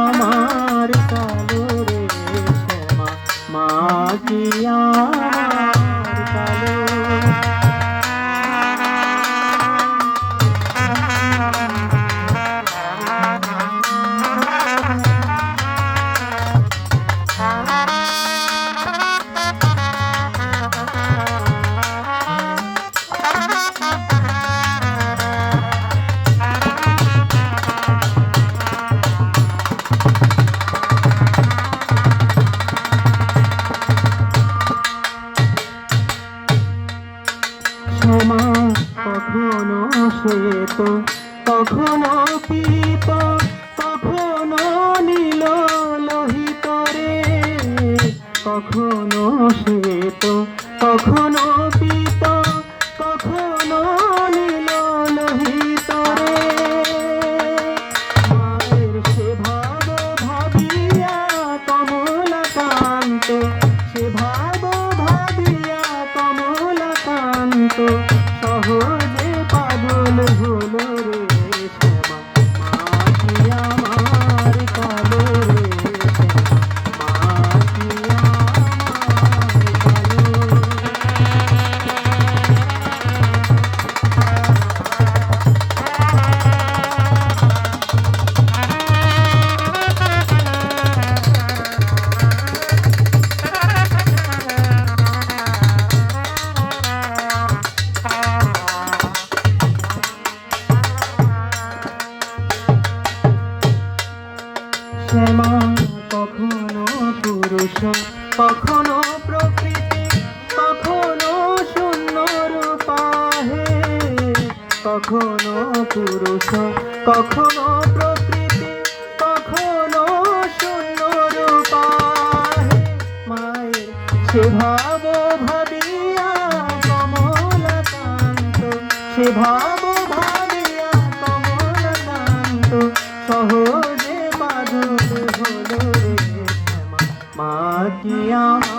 আমার কালো রে শ্যামা মা ক্ষমা কখনো শ্বেত কখনো পীত কখনো নীল লোহিত রে। কখনো শ্বেত কখনো পীত সহজে পাগল হলো পুরুষ কখনো প্রকৃতি, কখনো শূন্য রূপাহে কখনো পুরুষ, কখনো প্রকৃতি, কখনো শূন্য রূপাহে মায়ের সে ভাব ভাবিয়া কমলাকান্ত, সে হলো রে